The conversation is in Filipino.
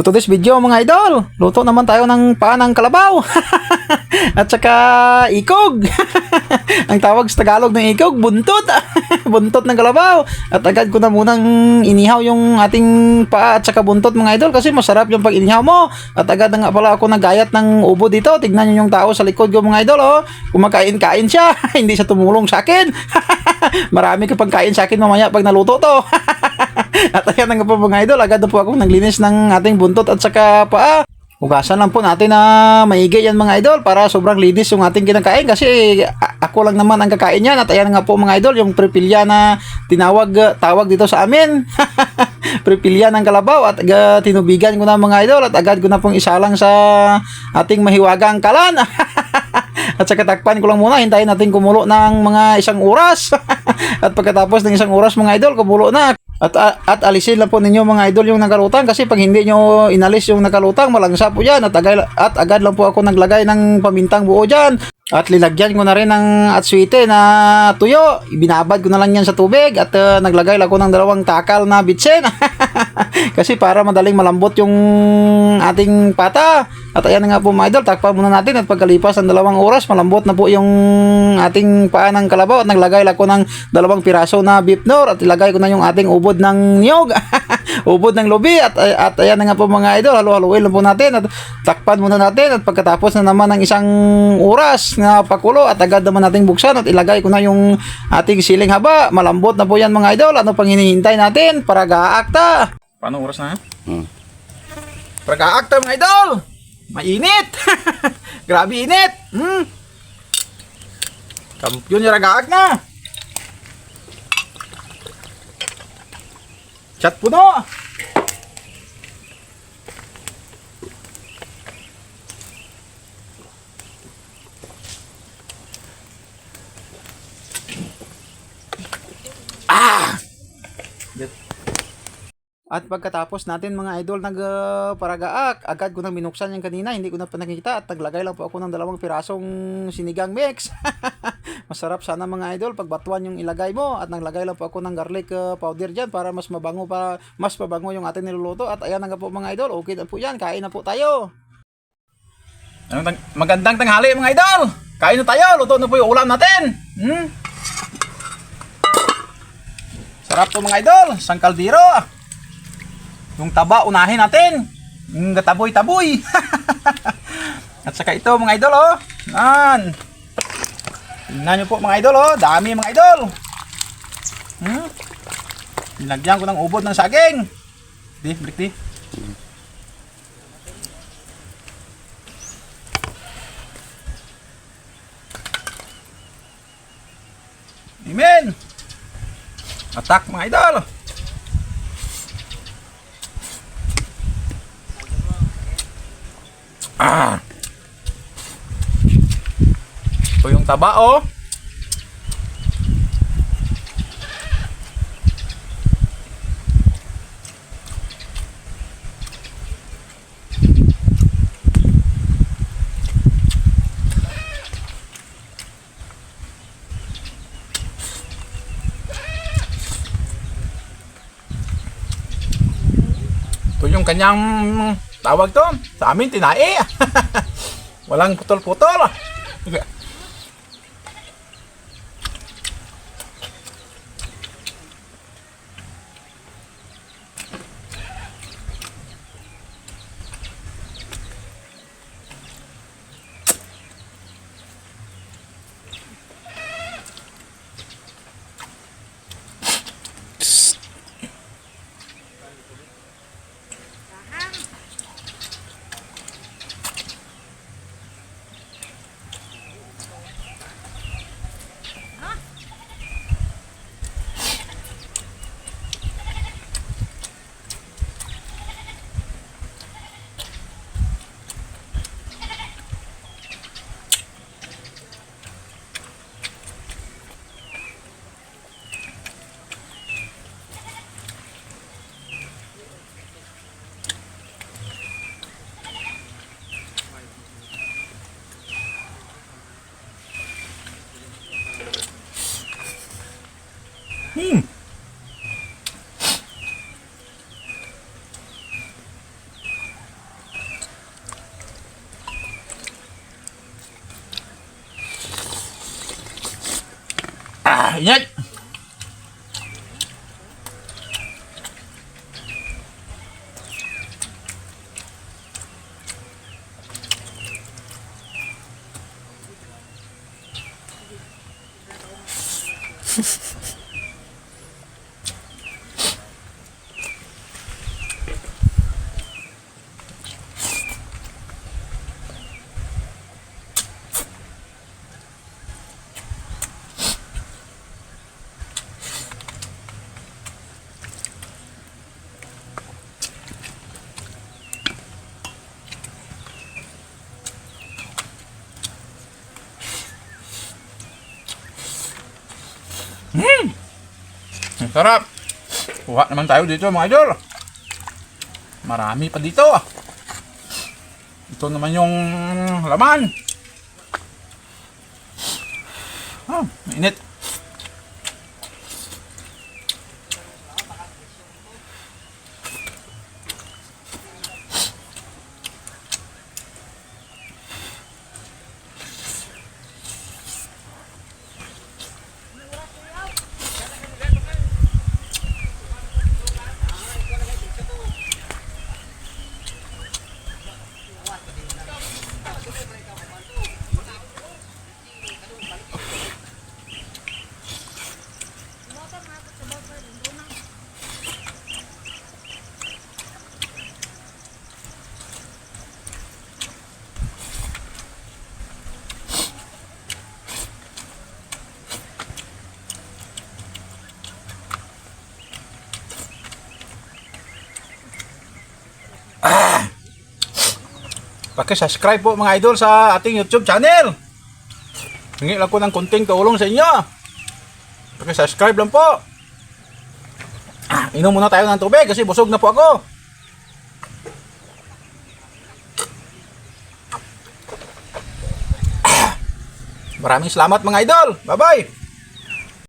For today's video mga idol, luto naman tayo ng panang kalabaw. At saka ikog. Ang tawag sa Tagalog ng ikog, buntot. buntot ng kalabaw. At agad ko na munang inihaw yung ating paa at saka buntot mga idol kasi masarap yung pag inihaw mo. At agad na nga pala ako nagayat ng ubo dito. Tignan nyo yung tao sa likod ko mga idol oh. Kumakain-kain siya. Hindi siya tumulong sa akin. Marami ka pang kain sa akin mamaya pag naluto to. At ayan nga po mga idol, agad po ako naglinis ng ating buntot at saka paa. Hugasan lang po natin na maigi yan mga idol para sobrang linis yung ating kinakain. Kasi ako lang naman ang kakain yan. At ayan nga po mga idol yung prepilya na tinawag tawag dito sa amin. Prepilya ng kalabaw at aga, tinubigan ko na mga idol at agad ko na pong isalang sa ating mahiwagang kalan. At saka takpan ko lang muna hintayin natin kumulo ng mga isang oras. At pagkatapos ng isang oras mga idol kumulo na at, at alisin lang po ninyo mga idol yung nakalutang kasi pag hindi nyo inalis yung nakalutang malangsa po yan. At agad, at agad lang po ako naglagay ng pamintang buo dyan at lilagyan ko na rin ng atswite na tuyo. Binabad ko na lang yan sa tubig at uh, naglagay ako ng dalawang takal na bitsen kasi para madaling malambot yung ating pata. At ayan nga po mga idol takpan muna natin at pagkalipas ng dalawang oras malambot na po yung ating paa ng kalabaw. At naglagay ako ng dalawang piraso na beef nor at ilagay ko na yung ating ubod ng niyog ubod ng lubi at, at ayan na nga po mga idol halo-haloin lang po natin at takpan muna natin at pagkatapos na naman ng isang oras na pakulo at agad naman nating buksan at ilagay ko na yung ating siling haba. Malambot na po yan mga idol. Ano pang hinihintay natin? Para gaakta paano oras na Hmm. para gaakta mga idol. Mainit. Grabe init. Hmm. Kampiyon yung ragaak na Chat puno. Ah! At pagkatapos natin mga idol nag uh, agad ko nang binuksan yan kanina, hindi ko na pa nakikita at naglagay lang po ako ng dalawang pirasong sinigang mix. Masarap sana mga idol pag batuan yung ilagay mo at naglagay lang po ako ng garlic uh, powder diyan para mas mabango para mas mabango yung ating niluluto at ayan na po mga idol, okay na po yan, kain na po tayo. Magandang tanghali mga idol. Kain na tayo, luto na po yung ulam natin. Hmm? Sarap to mga idol, isang kaldero. Yung taba, unahin natin. Yung taboy-taboy. At saka ito mga idol, oh. Nan. Tingnan nyo po mga idol, oh. Dami mga idol. Hmm? Nilagyan ko ng ubod ng saging. Di, balik di. Amen. Atak mga idol. Ah. Ito yung taba oh. Ito yung kanyang tawag to. Sa amin, tinae. Walang putol-putol. ñaño. Init! Ang sarap! Kuha naman tayo dito mga idol. Marami pa dito. Ito naman yung laman. Ah, mainit. Paki-subscribe po mga idol sa ating YouTube channel. Hingi lang ko ng kunting tulong sa inyo. Paki-subscribe lang po. Ah, inom muna tayo ng tubig kasi busog na po ako. Ah, Maraming salamat mga idol. Bye-bye.